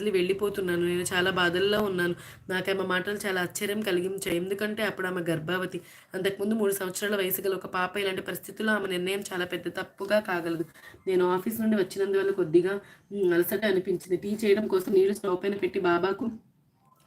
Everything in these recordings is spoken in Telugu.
వదిలి వెళ్ళిపోతున్నాను. నేను చాలా బాధల్లో ఉన్నాను. నాకు ఆమె మాటలు చాలా ఆశ్చర్యం కలిగించాయి. ఎందుకంటే అప్పుడు ఆమె గర్భవతి. అంతకుముందు మూడు సంవత్సరాల వయసు గల ఒక పాప ఇలాంటి పరిస్థితుల్లో ఆమె నిర్ణయం చాలా పెద్ద తప్పుగా కాగలదు. నేను ఆఫీస్ నుండి వచ్చినందువల్ల కొద్దిగా అలసట అనిపించింది. టీ చేయడం కోసం నీళ్ళు స్టవ్ పైన పెట్టి బాబాకు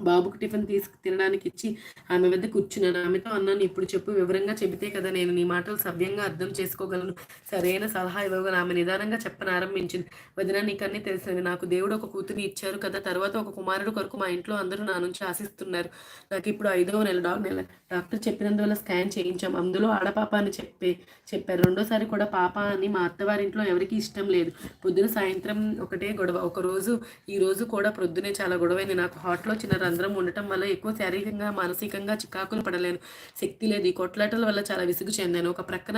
బాబుకు టిఫిన్ తీసుకు తినడానికి ఇచ్చి ఆమె వద్ద కూర్చున్నాను ఆమెతో అన్నాను ఇప్పుడు చెప్పు వివరంగా చెబితే కదా నేను నీ మాటలు సవ్యంగా అర్థం చేసుకోగలను. సరైన సలహా ఇవ్వగలను. ఆమె నిదానంగా చెప్పనారంభించింది వదిన నీకన్నీ తెలిసినవి నాకు దేవుడు ఒక కూతురిని ఇచ్చారు కదా. తర్వాత ఒక కుమారుడు కొరకు మా ఇంట్లో అందరూ నా నుంచి ఆశిస్తున్నారు. నాకు ఇప్పుడు ఐదవ నెల డా నెల. డాక్టర్ చెప్పినందువల్ల స్కాన్ చేయించాం. అందులో ఆడపాప అని చెప్పే చెప్పారు. రెండోసారి కూడా పాప అని మా అత్తవారింట్లో ఎవరికీ ఇష్టం లేదు. పొద్దున సాయంత్రం ఒకటే గొడవ. ఒక రోజు ఈ రోజు కూడా ప్రొద్దునే చాలా గొడవైంది. నాకు హాట్లో చిన్న రంధ్రం ఉండటం వల్ల ఎక్కువ శారీరకంగా మానసికంగా చికాకులు పడలేను. శక్తి లేదు. ఈ కొట్లాటల వల్ల చాలా విసుగు చెందాను. ఒక ప్రక్కన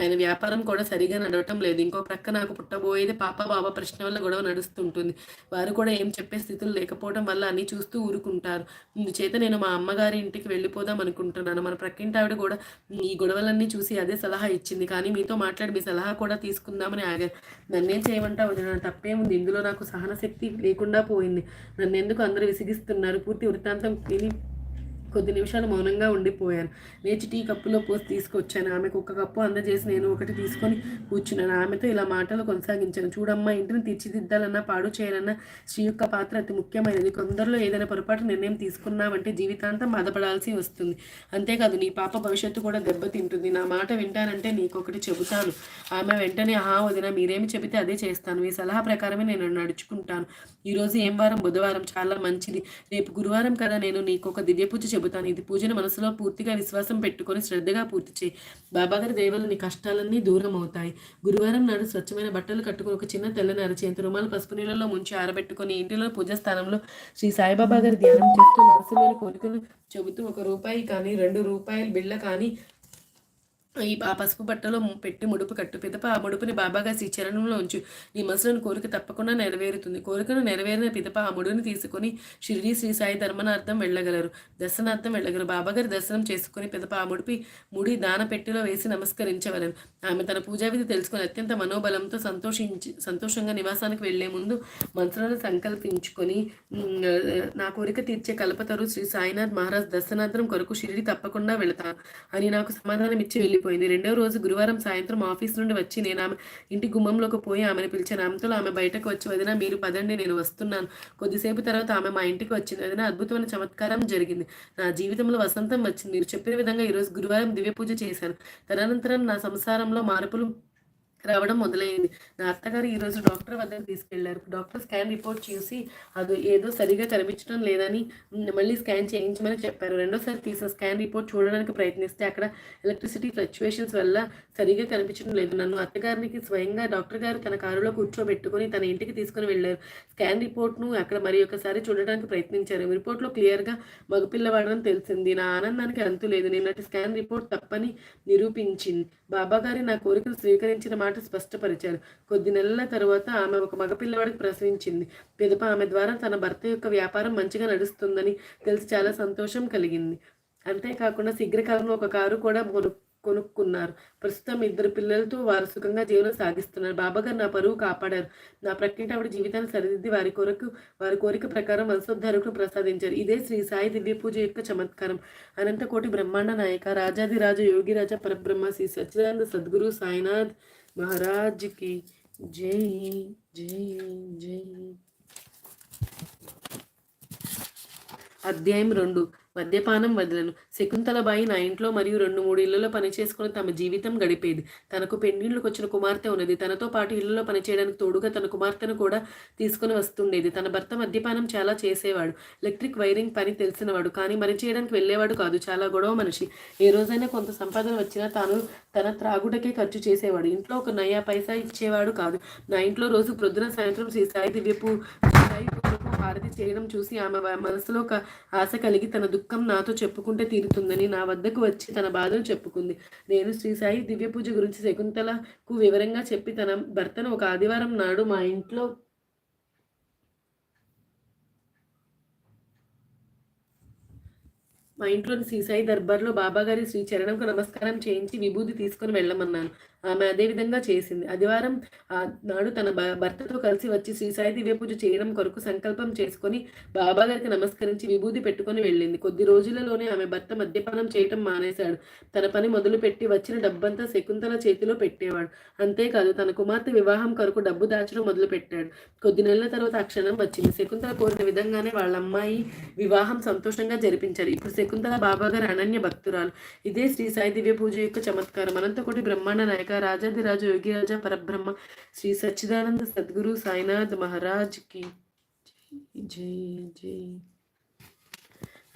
ఆయన వ్యాపారం కూడా సరిగా నడవటం లేదు. ఇంకో ప్రక్క నాకు పుట్టబోయేది పాప బాబా ప్రశ్న వల్ల గొడవ నడుస్తుంటుంది. వారు కూడా ఏం చెప్పే స్థితులు లేకపోవడం వల్ల అన్ని చూస్తూ ఊరుకుంటారు. చేత నేను మా అమ్మగారి ఇంటికి వెళ్ళిపోదాం అనుకుంటున్నాను. మన ప్రక్కింటి ఆవిడ కూడా ఈ గొడవలన్నీ చూసి అదే సలహా ఇచ్చింది. కానీ మీతో మాట్లాడి మీ సలహా కూడా తీసుకుందామని ఆగారు. నన్నేం చేయమంటావు తప్పేముంది. ఇందులో నాకు సహన శక్తి లేకుండా పోయింది. నన్ను ఎందుకు అందరూ విసిగిస్తున్నారు? பூர்த்தி விருத்தாந்தம் கிளி కొద్ది నిమిషాలు మౌనంగా ఉండిపోయాను. లేచి టీ కప్పులో పోసి తీసుకొచ్చాను. ఆమెకు ఒక కప్పు అందజేసి నేను ఒకటి తీసుకొని కూర్చున్నాను. ఆమెతో ఇలా మాటలు కొనసాగించాను. చూడమ్మా ఇంటిని తీర్చిదిద్దాలన్నా పాడు చేయాలన్నా శ్రీ యొక్క పాత్ర అతి ముఖ్యమైనది. కొందరిలో ఏదైనా పొరపాటు నిర్ణయం తీసుకున్నావంటే జీవితాంతం బాధపడాల్సి వస్తుంది. అంతేకాదు నీ పాప భవిష్యత్తు కూడా దెబ్బతింటుంది. నా మాట వింటానంటే నీకొకటి చెబుతాను. ఆమె వెంటనే ఆహా వదిన మీరేమి చెబితే అదే చేస్తాను. మీ సలహా ప్రకారమే నేను నడుచుకుంటాను. ఈరోజు ఏం వారం? బుధవారం. చాలా మంచిది. రేపు గురువారం కదా నేను నీకు ఒక దివ్య పూజ చెబుతాను. ఇది పూజను మనసులో పూర్తిగా విశ్వాసం పెట్టుకొని శ్రద్ధగా పూర్తి చేయి. బాబాగారి దేవలు నీ కష్టాలన్నీ దూరం అవుతాయి గురువారం నాడు స్వచ్ఛమైన బట్టలు కట్టుకుని ఒక చిన్న తెల్లని అరచేంత రుమాలు పసుపు నీళ్ళలో ముంచి ఆరబెట్టుకొని ఇంటిలో పూజాస్థానంలో శ్రీ సాయిబాబా గారి ధ్యానం చేస్తూ మనసులోని కోరికలు చెబుతూ ఒక రూపాయి కానీ రెండు రూపాయల బిళ్ళ కానీ ఈ ఆ పసుపు బట్టలో పెట్టి ముడుపు కట్టు. పిదప ఆ ముడుపుని బాబాగా శ్రీ చరణంలో ఉంచు నీ మనసులను కోరిక తప్పకుండా నెరవేరుతుంది. కోరికను నెరవేరిన పిదప ఆ ముడుని తీసుకొని షిరిడి శ్రీ సాయి ధర్మనార్థం వెళ్ళగలరు. దర్శనార్థం వెళ్ళగలరు. బాబాగారి దర్శనం చేసుకుని పిదప ఆ ముడిపి ముడి దాన పెట్టిలో వేసి నమస్కరించవలను. ఆమె తన పూజా విధి తెలుసుకుని అత్యంత మనోబలంతో సంతోషించి సంతోషంగా నివాసానికి వెళ్ళే ముందు మంత్రాలను సంకల్పించుకొని నా కోరిక తీర్చే కల్పతరు శ్రీ సాయినాథ్ మహారాజ్ దర్శనార్థం కొరకు షిరిడి తప్పకుండా వెళతాను. అని నాకు సమాధానం ఇచ్చి వెళ్ళి వెళ్ళిపోయింది రెండవ రోజు గురువారం సాయంత్రం ఆఫీస్ నుండి వచ్చి నేను ఆమె ఇంటి గుమ్మంలోకి పోయి ఆమెను పిలిచాను. ఆమెతో ఆమె బయటకు వచ్చి వదిన మీరు పదండి నేను వస్తున్నాను. కొద్దిసేపు తర్వాత ఆమె మా ఇంటికి వచ్చింది. వదిన అద్భుతమైన చమత్కారం జరిగింది. నా జీవితంలో వసంతం వచ్చింది. మీరు చెప్పిన విధంగా ఈరోజు గురువారం దివ్య పూజ చేశాను. తదనంతరం నా సంసారంలో మార్పులు రావడం మొదలైంది. నా అత్తగారు ఈరోజు డాక్టర్ వద్దకు తీసుకెళ్ళారు. డాక్టర్ స్కాన్ రిపోర్ట్ చూసి అది ఏదో సరిగా కనిపించడం లేదని మళ్ళీ స్కాన్ చేయించమని చెప్పారు. రెండోసారి తీసిన స్కాన్ రిపోర్ట్ చూడడానికి ప్రయత్నిస్తే అక్కడ ఎలక్ట్రిసిటీ ఫ్లక్చువేషన్స్ వల్ల సరిగా కనిపించడం లేదు. నన్ను అత్తగారికి స్వయంగా డాక్టర్ గారు తన కారులో కూర్చోబెట్టుకొని తన ఇంటికి తీసుకుని వెళ్ళారు. స్కాన్ రిపోర్ట్ను అక్కడ మరి ఒకసారి చూడడానికి ప్రయత్నించారు. రిపోర్ట్లో క్లియర్గా మగపిల్లవాడని తెలిసింది. నా ఆనందానికి అంతు లేదు నిన్నటి స్కాన్ రిపోర్ట్ తప్పని నిరూపించింది. బాబాగారి నా కోరికను స్వీకరించిన మాట స్పష్టపరిచారు. కొద్ది నెలల తరువాత ఆమె ఒక మగపిల్లవాడికి ప్రసవించింది. పిదప ఆమె ద్వారా తన భర్త యొక్క వ్యాపారం మంచిగా నడుస్తుందని తెలిసి చాలా సంతోషం కలిగింది. అంతేకాకుండా శీఘ్రకాలంలో ఒక కారు కూడా కొను కొనుక్కున్నారు. ప్రస్తుతం ఇద్దరు పిల్లలతో వారు సుఖంగా జీవనం సాగిస్తున్నారు. బాబాగారు నా పరువు కాపాడారు. నా ప్రక్రియ ఆవిడ జీవితాన్ని సరిదిద్ది వారి కొరకు వారి కోరిక ప్రకారం వంశోద్ధారకును ప్రసాదించారు. ఇదే శ్రీ సాయి దివ్య పూజ యొక్క చమత్కారం. అనంతకోటి బ్రహ్మాండ నాయక రాజాదిరాజ యోగిరాజ పరబ్రహ్మ శ్రీ సచ్చిదానంద సద్గురు సాయినాథ్ మహారాజ్కి జై జై జై. అధ్యాయం రెండు. మద్యపానం వదలను. శకుంతలబాయి నా ఇంట్లో మరియు రెండు మూడు ఇళ్ళలో పనిచేసుకుని తమ జీవితం గడిపేది. తనకు పెళ్ళిళ్ళకి వచ్చిన కుమార్తె ఉన్నది. తనతో పాటు ఇళ్ళలో పనిచేయడానికి తోడుగా తన కుమార్తెను కూడా తీసుకుని వస్తుండేది. తన భర్త మద్యపానం చాలా చేసేవాడు. ఎలక్ట్రిక్ వైరింగ్ పని తెలిసినవాడు. కానీ మరి చేయడానికి వెళ్ళేవాడు కాదు. చాలా గొడవ మనిషి. ఏ రోజైనా కొంత సంపాదన వచ్చినా తాను తన త్రాగుటకే ఖర్చు చేసేవాడు. ఇంట్లో ఒక నయా పైసా ఇచ్చేవాడు కాదు. నా ఇంట్లో రోజు ప్రొద్దున సాయంత్రం శ్రీ సాయి దివ్యపు సాయి హారతి చేయడం చూసి ఆమె మనసులో ఒక ఆశ కలిగి తన దుఃఖ నాతో చెప్పుకుంటే తీరుతుందని నా వద్దకు వచ్చి తన బాధను చెప్పుకుంది. నేను శ్రీ సాయి దివ్య పూజ గురించి శకుంతలకు వివరంగా చెప్పి తన భర్తను ఒక ఆదివారం నాడు మా ఇంట్లో మా ఇంట్లోని శ్రీసాయి దర్బార్లో బాబాగారి శ్రీ చరణంకు నమస్కారం చేయించి విభూతి తీసుకొని వెళ్ళమన్నాను. ఆమె అదే విధంగా చేసింది. ఆదివారం ఆ నాడు తన భర్తతో కలిసి వచ్చి శ్రీ సాయి దివ్య పూజ చేయడం కొరకు సంకల్పం చేసుకొని బాబా గారికి నమస్కరించి విభూది పెట్టుకుని వెళ్ళింది. కొద్ది రోజులలోనే ఆమె భర్త మద్యపానం చేయటం మానేశాడు. తన పని మొదలుపెట్టి వచ్చిన డబ్బంతా శకుంతల చేతిలో పెట్టేవాడు. అంతేకాదు తన కుమార్తె వివాహం కొరకు డబ్బు దాచడం మొదలు పెట్టాడు కొద్ది నెలల తర్వాత ఆ క్షణం వచ్చింది. శకుంతల కోరిన విధంగానే వాళ్ళ అమ్మాయి వివాహం సంతోషంగా జరిపించారు. ఇప్పుడు శకుంతల బాబా గారి అనన్య భక్తురాలు. ఇదే శ్రీ సాయి దివ్య పూజ యొక్క చమత్కారం. అనంతకోటి బ్రహ్మాండ నాయక రాజాదిరాజు యోగిరాజ పరబ్రహ్మ శ్రీ సచ్చిదానంద సద్గురు సాయినాథ్ మహారాజ్కి జై జై.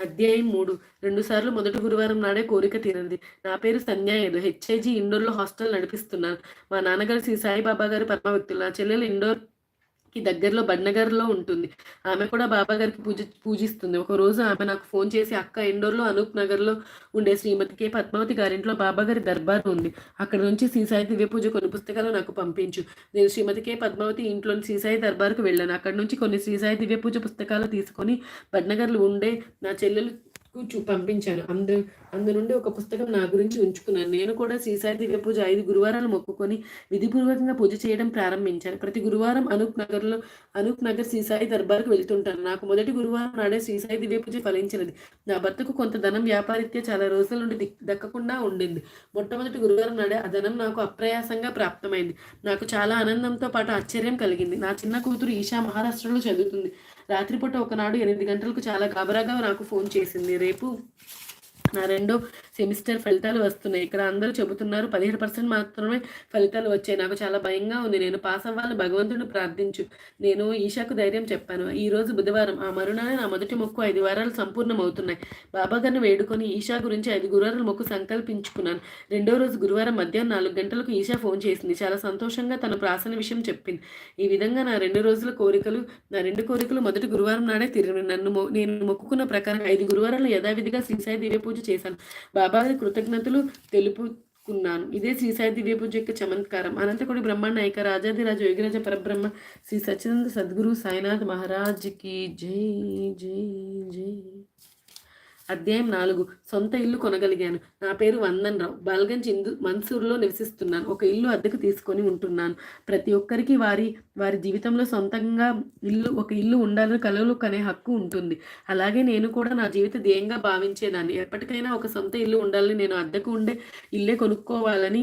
అధ్యాయం మూడు. రెండు సార్లు మొదటి గురువారం నాడే కోరిక తీరింది. నా పేరు సంధ్యాయులు హెచ్ఐజీ ఇండోర్లో హాస్టల్ నడిపిస్తున్నాను. మా నాన్నగారు శ్రీ సాయిబాబా గారు పరమ వ్యక్తులు. నా చెల్లెలు ఇండోర్ కి దగ్గరలో బడ్నగర్లో ఉంటుంది. ఆమె కూడా బాబా గారికి పూజ పూజిస్తుంది. ఒకరోజు ఆమె నాకు ఫోన్ చేసి అక్క ఎండోర్లో అనూప్ నగర్లో ఉండే శ్రీమతి కే పద్మావతి గారింట్లో బాబా గారి దర్బార్ ఉంది. అక్కడ నుంచి శ్రీసాయి దివ్య పూజ కొన్ని పుస్తకాలు నాకు పంపించు. నేను శ్రీమతి కే పద్మావతి ఇంట్లోని శ్రీసాయి దర్బార్కు వెళ్ళాను. అక్కడ నుంచి కొన్ని శ్రీసాయి దివ్య పూజ పుస్తకాలు తీసుకొని బడ్నగర్లో ఉండే నా చెల్లెలు చూ పంపించాను. అందు అందు నుండి ఒక పుస్తకం నా గురించి ఉంచుకున్నాను. నేను కూడా శ్రీసాయి దివ్య పూజ ఐదు గురువారాలు మొక్కుకొని విధిపూర్వకంగా పూజ చేయడం ప్రారంభించాను. ప్రతి గురువారం అనూప్ నగర్లో అనూప్ నగర్ శ్రీసాయి దర్బార్కు వెళ్తుంటాను. నాకు మొదటి గురువారం నాడే శ్రీసాయి దివ్య పూజ ఫలించినది. నా భర్తకు కొంత ధనం వ్యాపారిత్య చాలా రోజుల నుండి దక్కకుండా ఉండింది. మొట్టమొదటి గురువారం నాడే ఆ ధనం నాకు అప్రయాసంగా ప్రాప్తమైంది. నాకు చాలా ఆనందంతో పాటు ఆశ్చర్యం కలిగింది. నా చిన్న కూతురు ఈశా మహారాష్ట్రలో చదువుతుంది. రాత్రిపూట ఒకనాడు ఎనిమిది గంటలకు చాలా గాబరాగా నాకు ఫోన్ చేసింది. రేపు నా రెండో సెమిస్టర్ ఫలితాలు వస్తున్నాయి. ఇక్కడ అందరూ చెబుతున్నారు పదిహేడు పర్సెంట్ మాత్రమే ఫలితాలు వచ్చాయి. నాకు చాలా భయంగా ఉంది. నేను పాస్ అవ్వాలని భగవంతుడు ప్రార్థించు. నేను ఈషాకు ధైర్యం చెప్పాను. ఈ రోజు బుధవారం ఆ మరునాడే నా మొదటి మొక్కు ఐదు వారాలు సంపూర్ణమవుతున్నాయి. బాబా గారిని వేడుకొని ఈషా గురించి ఐదు గురువారాల మొక్కు సంకల్పించుకున్నాను. రెండో రోజు గురువారం మధ్యాహ్నం నాలుగు గంటలకు ఈషా ఫోన్ చేసింది. చాలా సంతోషంగా తన ప్రాసన విషయం చెప్పింది. ఈ విధంగా నా రెండు రోజుల కోరికలు నా రెండు కోరికలు మొదటి గురువారం నాడే తిరిగి నన్ను మొ- నేను మొక్కుకున్న ప్రకారం ఐదు గురువారాలు యథావిధిగా శ్రీసాయి దివ్య పూజ చేశాను బాబాకి కృతజ్ఞతలు తెలుపుకున్నాను. ఇదే శ్రీసాయి దివ్య యొక్క చమత్కారం. అనంతకుడి బ్రహ్మాండ ఐక రాజాదిరాజు యోగిరాజ పరబ్రహ్మ శ్రీ సచ్చిదానంద సద్గురు సాయినాథ్ మహారాజ్కి జై జై జై. అధ్యాయం నాలుగు. సొంత ఇల్లు కొనగలిగాను. నా పేరు వందన్ రావు బాల్గంజ్ ఇందు మన్సూర్లో నివసిస్తున్నాను. ఒక ఇల్లు అద్దెకు తీసుకొని ఉంటున్నాను. ప్రతి ఒక్కరికి వారి వారి జీవితంలో సొంతంగా ఇల్లు ఒక ఇల్లు ఉండాలని కలలు కనే హక్కు ఉంటుంది. అలాగే నేను కూడా నా జీవిత ధ్యేయంగా భావించేదాన్ని. ఎప్పటికైనా ఒక సొంత ఇల్లు ఉండాలని నేను అద్దెకు ఉండే ఇల్లే కొనుక్కోవాలని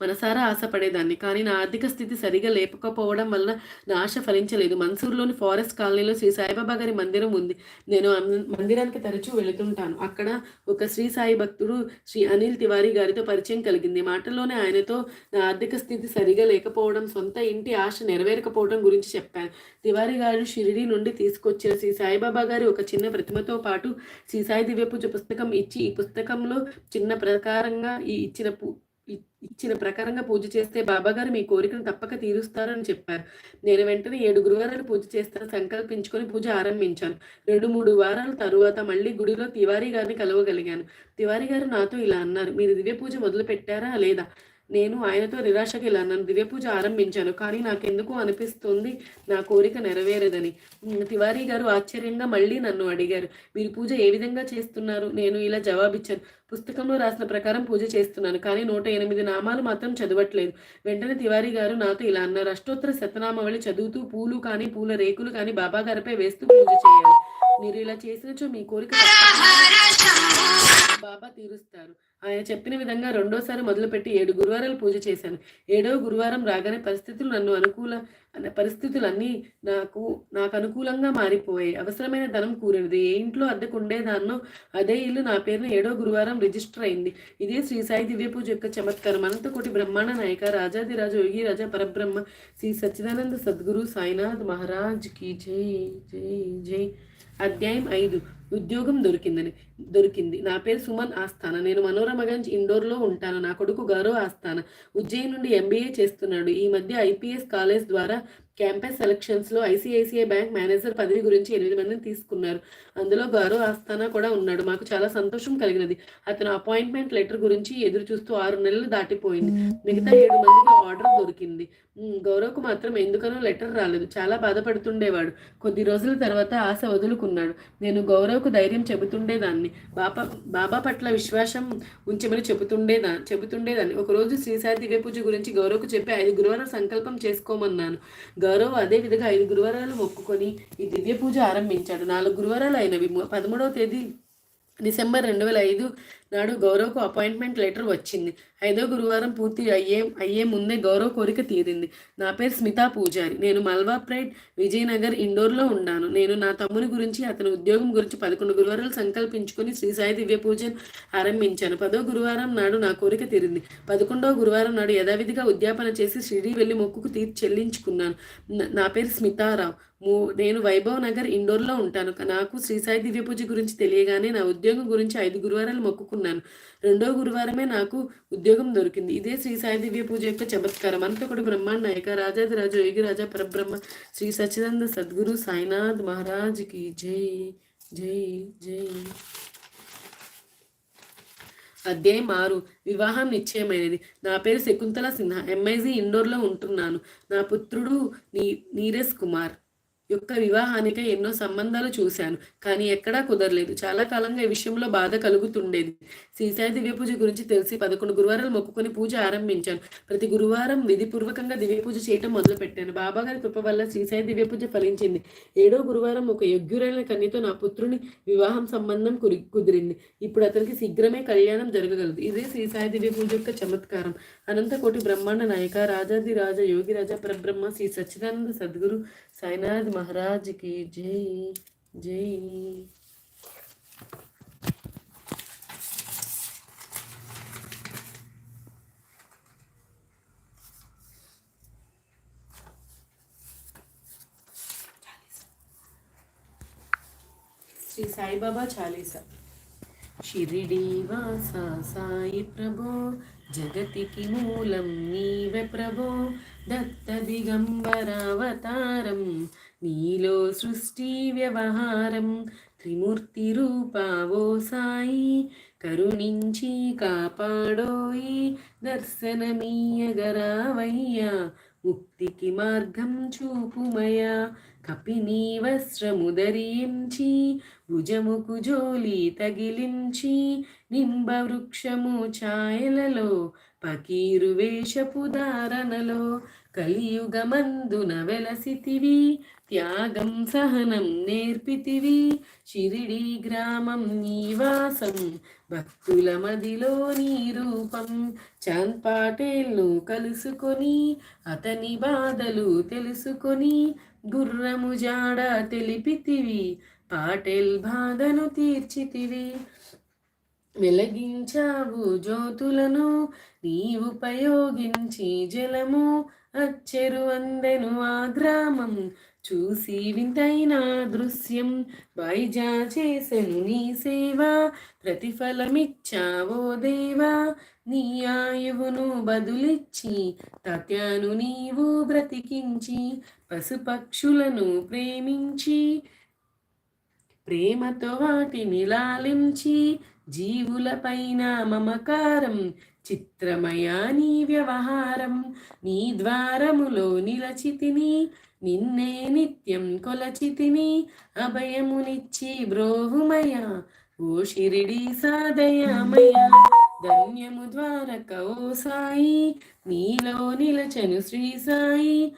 మనసారా ఆశపడేదాన్ని. కానీ నా ఆర్థిక స్థితి సరిగా లేకపోవడం వల్ల నా ఆశ ఫలించలేదు. మన్సూర్లోని ఫారెస్ట్ కాలనీలో శ్రీ సాయిబాబా గారి మందిరం ఉంది. నేను మందిరానికి తరచూ వెళుతుంటాను. అక్కడ ఒక శ్రీ సాయి భక్తుడు శ్రీ అనిల్ తివారీ గారితో పరిచయం కలిగింది. మాటల్లోనే ఆయనతో నా ఆర్థిక స్థితి సరిగా లేకపోవడం సొంత ఇంటి ఆశ నెరవేరకపోవడం గురించి చెప్పాను తివారీ గారు షిరిడి నుండి తీసుకొచ్చిన శ్రీ సాయిబాబా గారి ఒక చిన్న ప్రతిమతో పాటు శ్రీ సాయి దివ్య పూజ పుస్తకం ఇచ్చి ఈ పుస్తకంలో చిన్న ప్రకారంగా ఈ ఇచ్చిన పు ఇచ్చిన ప్రకారంగా పూజ చేస్తే బాబాగారు మీ కోరికను తప్పక తీరుస్తారని చెప్పారు. నేను వెంటనే ఏడు గురువారాలు పూజ చేస్తాను సంకల్పించుకొని పూజ ఆరంభించాను. రెండు మూడు వారాల తరువాత మళ్ళీ గుడిలో తివారీ గారిని కలవగలిగాను. తివారీ గారు నాతో ఇలా అన్నారు మీరు దివ్య పూజ మొదలు పెట్టారా లేదా? నేను ఆయనతో నిరాశకి ఇలా అన్నాను దివ్య పూజ ఆరంభించాను. కానీ నాకెందుకు అనిపిస్తుంది. నా కోరిక నెరవేరదని. తివారీ గారు ఆశ్చర్యంగా మళ్ళీ నన్ను అడిగారు. మీరు పూజ ఏ విధంగా చేస్తున్నారు? నేను ఇలా జవాబిచ్చాను. పుస్తకంలో రాసిన ప్రకారం పూజ చేస్తున్నాను. కానీ నూట ఎనిమిది నామాలు మాత్రం చదవట్లేదు. వెంటనే తివారీ గారు నాతో ఇలా అన్నారు. అష్టోత్తర శతనామావళి చదువుతూ పూలు కానీ పూల రేకులు కానీ బాబా గారిపై వేస్తూ పూజ చేయాలి. మీరు ఇలా చేసినచో మీ కోరిక బాబా తీరుస్తారు. ఆయన చెప్పిన విధంగా రెండోసారి మొదలుపెట్టి ఏడు గురువారాలు పూజ చేశాను. ఏడవ గురువారం రాగానే పరిస్థితులు నన్ను అనుకూల పరిస్థితులన్నీ నాకు నాకు అనుకూలంగా మారిపోయాయి. అవసరమైన ధనం కూరినది. ఏ ఇంట్లో అద్దెకు ఉండేదాన్నో అదే ఇల్లు నా పేరున ఏడో గురువారం రిజిస్టర్ అయింది. ఇదే శ్రీ సాయి దివ్య పూజ యొక్క చమత్కారం. అనంతకోటి బ్రహ్మాండ నాయక రాజాదిరాజ యోగి రాజా పరబ్రహ్మ శ్రీ సచ్చిదానంద సద్గురు సాయినాథ్ మహారాజ్కి జై జై జై. అధ్యాయం ఐదు. ఉద్యోగం దొరికిందని దొరికింది. నా పేరు సుమన్ ఆస్థాన. నేను మనోరమగంజ్ ఇండోర్లో ఉంటాను. నా కొడుకు గౌరవ్ ఆస్థాన. ఉజ్జయిన్ నుండి ఎంబీఏ చేస్తున్నాడు. ఈ మధ్య ఐపీఎస్ కాలేజ్ ద్వారా క్యాంపస్ సెలక్షన్స్లో ఐసిఐసిఐ బ్యాంక్ మేనేజర్ పదవి గురించి ఎనిమిది మందిని తీసుకున్నారు. అందులో గౌరవ్ ఆస్థానా కూడా ఉన్నాడు. మాకు చాలా సంతోషం కలిగినది. అతను అపాయింట్మెంట్ లెటర్ గురించి ఎదురు చూస్తూ ఆరు నెలలు దాటిపోయింది. మిగతా ఏడు మందికి ఆర్డర్ దొరికింది. గౌరవ్కు మాత్రం ఎందుకనో లెటర్ రాలేదు. చాలా బాధపడుతుండేవాడు. కొద్ది రోజుల తర్వాత ఆశ వదులుకున్నాడు. నేను గౌరవ్కు ధైర్యం చెబుతుండేదాన్ని. బాబా బాబా పట్ల విశ్వాసం ఉంచమని చెబుతుండేదా చెబుతుండేదాన్ని. ఒకరోజు శ్రీసాయి దివ్య పూజ గురించి గౌరవ్కు చెప్పి ఐదు గురువారం సంకల్పం చేసుకోమన్నాను. గౌరవ్ అదే విధంగా ఐదు గురువారాలు మొక్కుకొని ఈ దివ్య పూజ ఆరంభించాడు. నాలుగు గురువారాలు అయినవి. పదమూడవ తేదీ డిసెంబర్ రెండు వేల ఐదు నాడు గౌరవ్కు అపాయింట్మెంట్ లెటర్ వచ్చింది. ఐదో గురువారం పూర్తి అయ్యే అయ్యే ముందే గౌరవ్ కోరిక తీరింది. నా పేరు స్మితా పూజారి. నేను మల్వా ప్రైడ్ విజయనగర్ ఇండోర్లో ఉన్నాను. నేను నా తమ్ముని గురించి అతని ఉద్యోగం గురించి పదకొండు గురువారాలు సంకల్పించుకొని శ్రీ సాయి దివ్య పూజను ఆరంభించాను. పదో గురువారం నాడు నా కోరిక తీరింది. పదకొండవ గురువారం నాడు యథావిధిగా ఉద్యాపన చేసి షిరిడి వెళ్ళి మొక్కుకు తీర్చి చెల్లించుకున్నాను. నా పేరు స్మితారావు. నేను వైభవ్ నగర్ ఇండోర్లో ఉంటాను. నాకు శ్రీ సాయి దివ్య పూజ గురించి తెలియగానే నా ఉద్యోగం గురించి ఐదు గురువారాలు మొక్కుకున్నాను రెండో గురువారమే నాకు ఉద్యోగం దొరికింది. ఇదే శ్రీ సాయి దివ్య పూజ యొక్క చమత్కారం. అంతకుడు బ్రహ్మాండ నాయక రాజాది రాజు యోగి రాజా పరబ్రహ్మ శ్రీ సచ్చిదంద సద్గురు సాయినాథ్ మహారాజ్కి జై జై జై. అధ్యాయం ఆరు. వివాహం నిశ్చయమైనది. నా పేరు శకుంతల సిన్హా ఎంఐజీ ఇండోర్లో ఉంటున్నాను. నా పుత్రుడు నీ నీరజ్ కుమార్. యొక్క వివాహానికై ఎన్నో సంబంధాలు చూశాను. కానీ ఎక్కడా కుదరలేదు. చాలా కాలంగా ఈ విషయంలో బాధ కలుగుతుండేది. శ్రీసాయి దివ్య పూజ గురించి తెలిసి పదకొండు గురువారాలు మొక్కుకొని పూజ ఆరంభించాను. ప్రతి గురువారం విధిపూర్వకంగా దివ్య పూజ చేయటం మొదలుపెట్టాను. బాబాగారి కృప వల్ల శ్రీసాయి దివ్య పూజ ఫలించింది. ఏడో గురువారం ఒక యోగ్యురైన కన్యతో నా పుత్రుని వివాహం సంబంధం కుదిరింది. ఇప్పుడు అతనికి శీఘ్రమే కళ్యాణం జరగగలదు. ఇదే శ్రీసాయి దివ్య పూజ యొక్క చమత్కారం. అనంతకోటి బ్రహ్మాండ నాయక రాజాది రాజా యోగి రాజా పరబ్రహ్మ శ్రీ సచ్చిదానంద సద్గురు సాయినాథ్ మహారాజ్కి జై జై శ్రీ సాయిబాబా చాలీసా షిరిడి వాస సాయి ప్రభో జగతికి మూలం నీవే ప్రభో దత్త దిగంబరావతారం నీలో సృష్టి వ్యవహారం త్రిమూర్తి రూపావో సాయి కరుణించి కాపాడోయి దర్శనమీయగరావయ్యా ముక్తికి మార్గం చూపుమయా కపినీ వస్త్రముదరించి భుజముకు జోలి తగిలించి నింబ వృక్షము ఛాయలలో పకీరు వేషపు ధారణలో కలియుగమందున వెలసితివి త్యాగం సహనం నేర్పితివి షిరిడి గ్రామం నీవాసం భక్తుల మదిలో నీ రూపం చాంద్ పాటేల్ను కలుసుకొని అతని బాధలు తెలుసుకొని గుర్రము జాడ తెలిపితివి పాటేల్ బాధను తీర్చితివి. వెలగించావు జ్యోతులను నీవుపయోగించి జలము అచ్చెరు అందెను ఆ గ్రామం. చూసి వింతైన దృశ్యం వైజా చేసెను నీ సేవ ప్రతిఫలమిచ్చావో దేవా. నీ ఆయువును బదులిచ్చి తత్యాను నీవు బ్రతికించి పశుపక్షులను ప్రేమించి ప్రేమతో వాటిని లాలించి జీవులపైన మమకారం చిత్రమయా నీ వ్యవహారం. నీ ద్వారములో నిలచితిని నిన్నే నిత్యం కొలచితిని అభయమునిచ్చి బ్రోహుమయ. ఓ షిరిడి సాదయామయ ధన్యము ద్వారక ఓ సాయి. నీలో నిలచను శ్రీ సాయి.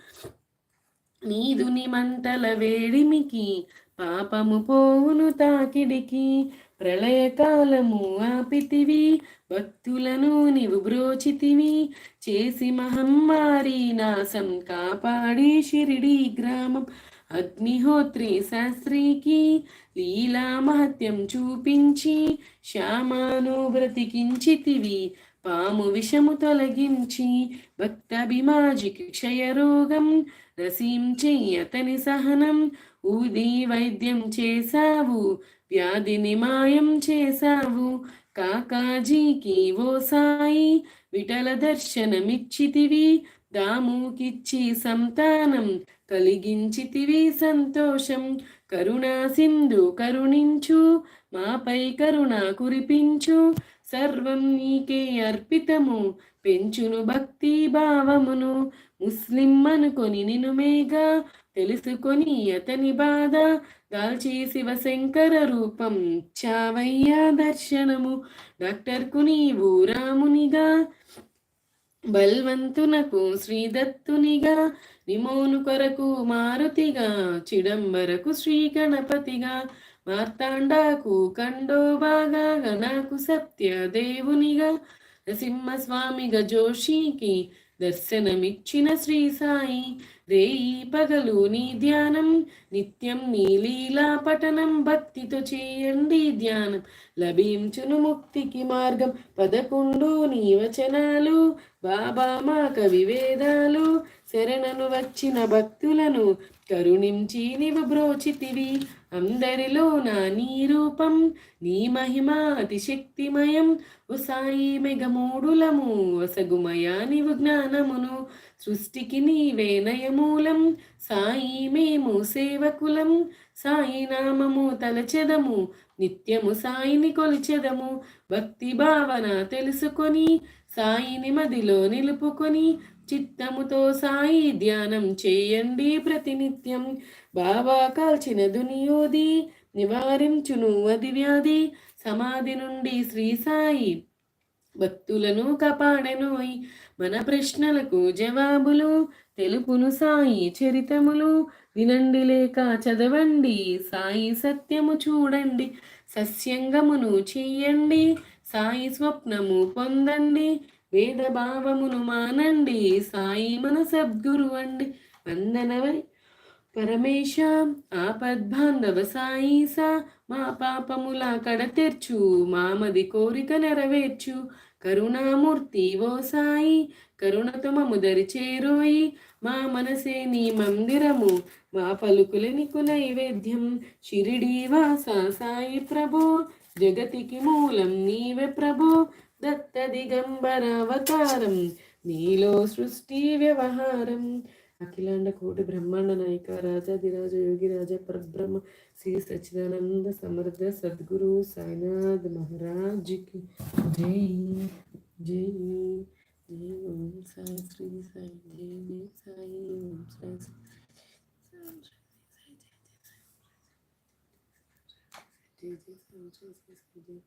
నీదుని మంటల వేడిమికి పాపము పోవును తాకిడికి. ప్రళయకాలము ఆపితివి భక్తులను నీవు బ్రోచితివి. చేసి మహమ్మారి నాశం కాపాడి షిరిడి గ్రామం. అగ్నిహోత్రి శాస్త్రికి లీలా మహత్యం చూపించి శ్యామాను బ్రతికించితివి. పాము విషము తొలగించి భక్తభిమాజికి క్షయరోగం. రసించి అతని సహనం. ఊది వైద్యం చేశావు. వ్యాధిని మాయం చేశావు. కాకాజీకి ఓ సాయి విఠల దర్శనమిచ్చితివి. దాముకిచ్చి సంతానం కలిగించితివి సంతోషం. కరుణా సింధు కరుణించు మాపై కరుణ కురిపించు. సర్వం నీకే అర్పితము పెంచును భక్తి భావమును. ముస్లిం అనుకొని నినుమేగా తెలుసుకొని అతని బాధ. దాల్చి శివశంకర రూపం. చావయ్యా దర్శనము. డాక్టర్కు నీవు రామునిగా. బల్వంతునకు శ్రీదత్తునిగా. నిమోను కొరకు మారుతిగా. చిడంబరకు శ్రీ గణపతిగా మార్తాండాకు కండోబాగా గణకు సత్య దేవునిగా నరసింహస్వామిగా జోషికి దర్శనమిచ్చిన శ్రీ సాయి. రేయి పగలు నీ ధ్యానం నిత్యం నీ లీలా పఠనం భక్తితో చేయండి ధ్యానం. లభించును ముక్తికి మార్గం పదకొండు నీ వచనాలు. బాబా మా కవి వేదాలు శరణను వచ్చిన భక్తులను కరుణించి నివ బ్రోచితివి. అందరిలో నా నీ రూపం నీ మహిమ అతిశక్తిమయం. ఓ సాయి మెగమూడులము వసగుమయా నీవు జ్ఞానమును సృష్టికి నీవే నయమూలం సాయి మేము సేవకులం. సాయి నామము తలచెదము నిత్యము సాయిని కొలిచెదము. భక్తి భావన తెలుసుకొని సాయిని మదిలో నిలుపుకొని చిత్తముతో సాయి ధ్యానం చేయండి ప్రతినిత్యం. బాబా కాల్చిన దునియోది నివారించును అది వ్యాధి సమాధి నుండి శ్రీ సాయి భక్తులను కాపాడెనోయ్. మన ప్రశ్నలకు జవాబులు తెలుపును సాయి చరితములు. వినండి లేక చదవండి సాయి సత్యము చూడండి. సస్యంగమును చెయ్యండి సాయి స్వప్నము పొందండి. వేద భావమును మానండి సాయి మన సద్గురు అండి వందనవై. పరమేశ ఆపద్బాంధవ సాయిసా మా పాపముల కడతెర్చు మామది కోరిక నెరవేర్చు. కరుణామూర్తి ఓ సాయి కరుణతో మముదరి చేరోయి. మా మనసే నీ మందిరము మా పలుకుల నీకు నైవేద్యం. షిరిడీ వాస సాయి ప్రభో జగతికి మూలం నీవే ప్రభో. దత్త దిగంబరావతారం నీలో సృష్టి వ్యవహారం అఖిలాండ కోటి బ్రహ్మాండ నాయక రాజాదిరాజ యోగి రాజా పరబ్రహ్మ శ్రీ సచిదానంద సమర్థ సద్గురు సాయినాథ్ మహారాజ్కి జై జై జై ఓం సాయి శ్రీ సాయి జై జై సాయి ఓం సాయి శ్రీ జై జై సాయి జై సాయి జై సాయి జై